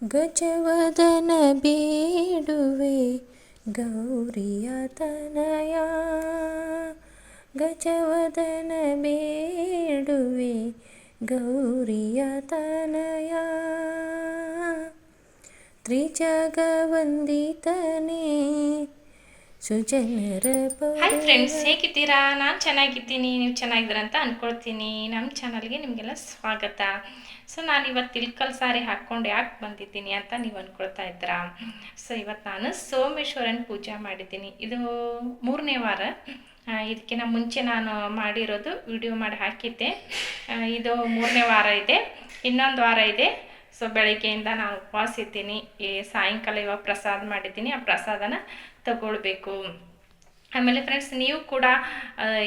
ಗಜವದನ ಬೇಡುವೆ ಗೌರಿಯ ತನಯ ಗಜವದನ ಬೇಡುವೆ ಗೌರಿಯ ತನಯ ತ್ರಿಜಗವಂದಿತನೇ hi friends ಹೇಗಿದ್ದೀರಾ? ನಾನು ಚೆನ್ನಾಗಿದ್ದೀನಿ, ನೀವು ಚೆನ್ನಾಗಿದ್ದೀರಾ ಅಂತ ಅಂದ್ಕೊಳ್ತೀನಿ ನಮ್ಮ ಚಾನಲ್ಗೆ ನಿಮಗೆಲ್ಲ ಸ್ವಾಗತ. ಸೊ ನಾನು ಇವತ್ತು ತಿಳ್ಕಲ್ ಸಾರಿ ಹಾಕ್ಕೊಂಡು ಯಾಕೆ ಬಂದಿದ್ದೀನಿ ಅಂತ ನೀವು ಅಂದ್ಕೊಳ್ತಾ ಇದ್ದೀರಾ? ಸೊ ಇವತ್ತು ನಾನು ಸೋಮೇಶ್ವರನ ಪೂಜೆ ಮಾಡಿದ್ದೀನಿ. ಇದು ಮೂರನೇ ವಾರ. ಇದಕ್ಕಿಂತ ಮುಂಚೆ ನಾನು ಮಾಡಿರೋದು ವಿಡಿಯೋ ಮಾಡಿ ಹಾಕಿದ್ದೆ. ಇದು ಮೂರನೇ ವಾರ ಇದೆ. ಇನ್ನೊಂದು ವಾರ ಇದೆ. ಸೊ ಬೆಳಗ್ಗೆಯಿಂದ ನಾನು ಉಪವಾಸ ಇದ್ದೀನಿ. ಈ ಸಾಯಂಕಾಲ ಇವಾಗ ಪ್ರಸಾದ ಮಾಡಿದ್ದೀನಿ. ಆ ಪ್ರಸಾದನ ತಗೊಳ್ಬೇಕು. ಆಮೇಲೆ ಫ್ರೆಂಡ್ಸ್ ನೀವು ಕೂಡ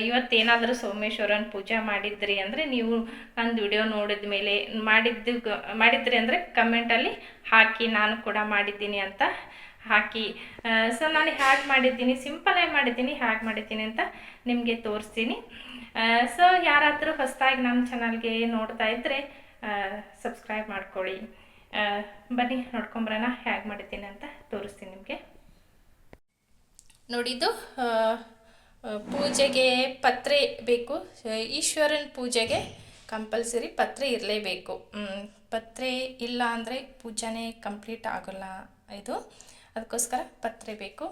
ಇವತ್ತೇನಾದರೂ ಸೋಮೇಶ್ವರನ ಪೂಜೆ ಮಾಡಿದ್ರಿ ಅಂದರೆ ನೀವು ನಂದು ವಿಡಿಯೋ ನೋಡಿದ ಮೇಲೆ, ಮಾಡಿದ್ದು ಮಾಡಿದ್ರಿ ಅಂದರೆ ಕಮೆಂಟಲ್ಲಿ ಹಾಕಿ ನಾನು ಕೂಡ ಮಾಡಿದ್ದೀನಿ ಅಂತ ಹಾಕಿ. ಸೊ ನಾನು ಹ್ಯಾಗೆ ಮಾಡಿದ್ದೀನಿ ಸಿಂಪಲಾಗಿ ಮಾಡಿದ್ದೀನಿ, ಹ್ಯಾಗೆ ಮಾಡಿದ್ದೀನಿ ಅಂತ ನಿಮಗೆ ತೋರಿಸ್ತೀನಿ. ಸೊ ಯಾರಾದರೂ ಹೊಸದಾಗಿ ನಮ್ಮ ಚಾನಲ್ಗೆ ನೋಡ್ತಾ ಇದ್ದರೆ ಸಬ್ಸ್ಕ್ರೈಬ್ ಮಾಡ್ಕೊಳ್ಳಿ. ಬನ್ನಿ, ನೋಡ್ಕೊಂಬರೋಣ, ಹ್ಯಾಗೆ ಮಾಡಿದ್ದೀನಿ ಅಂತ. ನೋಡಿದ್ದು ಪೂಜೆಗೆ ಪತ್ರೆ ಬೇಕು. ಈಶ್ವರನ ಪೂಜೆಗೆ ಕಂಪಲ್ಸರಿ ಪತ್ರೆ ಇರಲೇಬೇಕು. ಪತ್ರೆ ಇಲ್ಲ ಅಂದರೆ ಪೂಜೆನೇ ಕಂಪ್ಲೀಟ್ ಆಗೋಲ್ಲ ಇದು. ಅದಕ್ಕೋಸ್ಕರ ಪತ್ರೆ ಬೇಕು.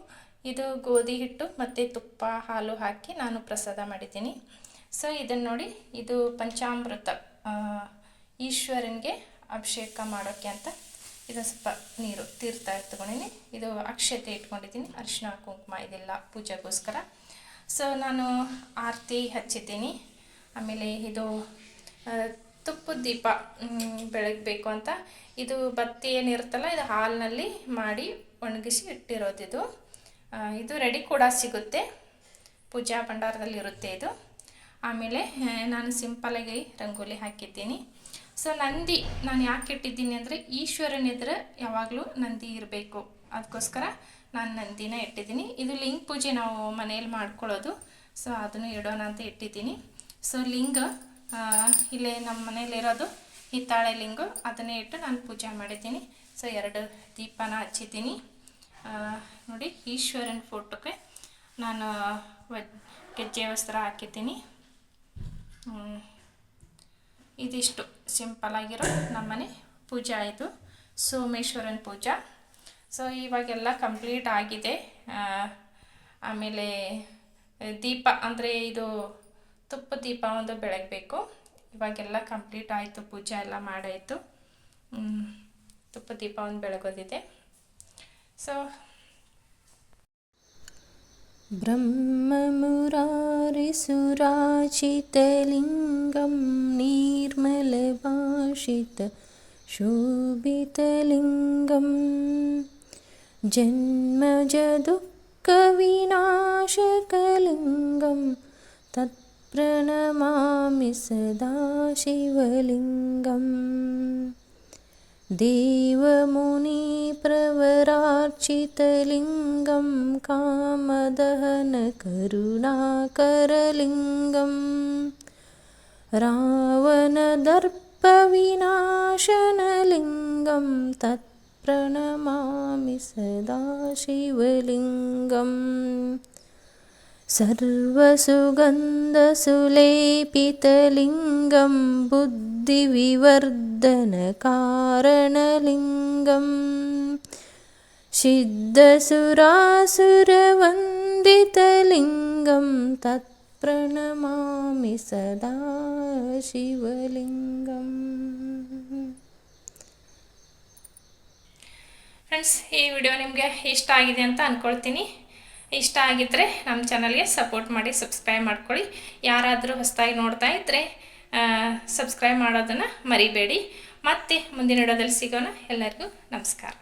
ಇದು ಗೋಧಿ ಹಿಟ್ಟು ಮತ್ತು ತುಪ್ಪ, ಹಾಲು ಹಾಕಿ ನಾನು ಪ್ರಸಾದ ಮಾಡಿದ್ದೀನಿ. ಸೊ ಇದನ್ನು ನೋಡಿ, ಇದು ಪಂಚಾಮೃತ. ಈಶ್ವರನಿಗೆ ಅಭಿಷೇಕ ಮಾಡೋಕ್ಕೆ ಅಂತ ಇದು ಸ್ವಲ್ಪ ನೀರು ತೀರ್ಥ ಎತ್ಕೊಂಡಿನಿ ಇದು ಅಕ್ಷತೆ ಇಟ್ಕೊಂಡಿದ್ದೀನಿ. ಅರಿಶಿನ ಕುಂಕುಮ, ಇದೆಲ್ಲ ಪೂಜೆಗೋಸ್ಕರ. ಸೊ ನಾನು ಆರತಿ ಹಚ್ಚಿದ್ದೀನಿ. ಆಮೇಲೆ ಇದು ತುಪ್ಪದ ದೀಪ ಬೆಳಗಬೇಕು ಅಂತ. ಇದು ಬತ್ತಿ ಏನಿರುತ್ತಲ್ಲ, ಇದು ಹಾಲಿನಲ್ಲಿ ಮಾಡಿ ಒಣಗಿಸಿ ಇಟ್ಟಿರೋದಿದು. ಇದು ಇದು ರೆಡಿ ಕೂಡ ಸಿಗುತ್ತೆ. ಪೂಜಾ ಭಂಡಾರದಲ್ಲಿ ಇರುತ್ತೆ ಇದು. ಆಮೇಲೆ ನಾನು ಸಿಂಪಲಾಗಿ ರಂಗೋಲಿ ಹಾಕಿದ್ದೀನಿ. ಸೊ ನಂದಿ, ನಾನು ಯಾಕೆ ಇಟ್ಟಿದ್ದೀನಿ ಅಂದರೆ ಈಶ್ವರನ ಎದುರು ಯಾವಾಗಲೂ ನಂದಿ ಇರಬೇಕು. ಅದಕ್ಕೋಸ್ಕರ ನಾನು ನಂದಿನ ಇಟ್ಟಿದ್ದೀನಿ ಇದು ಲಿಂಗ ಪೂಜೆ ನಾವು ಮನೆಯಲ್ಲಿ ಮಾಡ್ಕೊಳ್ಳೋದು. ಸೊ ಅದನ್ನು ಇಡೋಣ ಅಂತ ಇಟ್ಟಿದ್ದೀನಿ ಸೊ ಲಿಂಗ ಇಲ್ಲೇ ನಮ್ಮ ಮನೇಲಿರೋದು ಹಿತ್ತಾಳೆ ಲಿಂಗು, ಅದನ್ನೇ ಇಟ್ಟು ನಾನು ಪೂಜೆ ಮಾಡಿದ್ದೀನಿ. ಸೊ ಎರಡು ದೀಪನ ಹಚ್ಚಿದ್ದೀನಿ. ನೋಡಿ, ಈಶ್ವರನ ಫೋಟೋಕ್ಕೆ ನಾನು ಗೆಜ್ಜೆ ವಸ್ತ್ರ ಹಾಕಿದ್ದೀನಿ. ಇದಿಷ್ಟು ಸಿಂಪಲಾಗಿರೋ ನಮ್ಮನೆ ಪೂಜೆ ಆಯಿತು. ಸೋಮೇಶ್ವರನ ಪೂಜಾ. ಸೊ, ಇವಾಗೆಲ್ಲ ಕಂಪ್ಲೀಟ್ ಆಗಿದೆ. ಆಮೇಲೆ ದೀಪ, ಅಂದರೆ ಇದು ತುಪ್ಪ ದೀಪ ಒಂದು ಬೆಳಗಬೇಕು. ಇವಾಗೆಲ್ಲ ಕಂಪ್ಲೀಟ್ ಆಯಿತು, ಪೂಜೆ ಎಲ್ಲ ಮಾಡಾಯಿತು. ತುಪ್ಪ ದೀಪ ಒಂದು ಬೆಳಗೋದಿದೆ. ಸೊ, ಬ್ರಹ್ಮ परिसुराजितलिङ्गं निर्मलभाषितशुभितलिङ्गं जन्मजदुःखविनाशकलिङ्गं तत्प्रणमामि सदा शिवलिङ्गम्। देवमुनिप्रवरार्चितलिङ्गं कामदहनकरुणाकरलिङ्गं। रावणदर्पविनाशनलिङ्गं तत्प्रणमामि सदा शिवलिङ्गम् सर्वसुगन्धसुलेपितलिङ्गं बुद्धिविवर्धनकारणलिङ्गं सिद्धसुरासुरवन्दितलिङ्गं तत्प्रणमामि सदा शिवलिङ्गम् ಫ್ರೆಂಡ್ಸ್ ಈ ವಿಡಿಯೋ ನಿಮಗೆ ಇಷ್ಟ ಆಗಿದೆ ಅಂತ ಅಂದ್ಕೊಳ್ತೀನಿ ಇಷ್ಟ ಆಗಿದ್ದರೆ ನಮ್ಮ ಚಾನಲ್ಗೆ ಸಪೋರ್ಟ್ ಮಾಡಿ, ಸಬ್ಸ್ಕ್ರೈಬ್ ಮಾಡ್ಕೊಳ್ಳಿ. ಯಾರಾದರೂ ಹೊಸದಾಗಿ ನೋಡ್ತಾ ಇದ್ದರೆ ಸಬ್ಸ್ಕ್ರೈಬ್ ಮಾಡೋದನ್ನು ಮರಿಬೇಡಿ. ಮತ್ತೆ ಮುಂದಿನ ವಿಡಿಯೋದಲ್ಲಿ ಸಿಗೋಣ. ಎಲ್ಲರಿಗೂ ನಮಸ್ಕಾರ.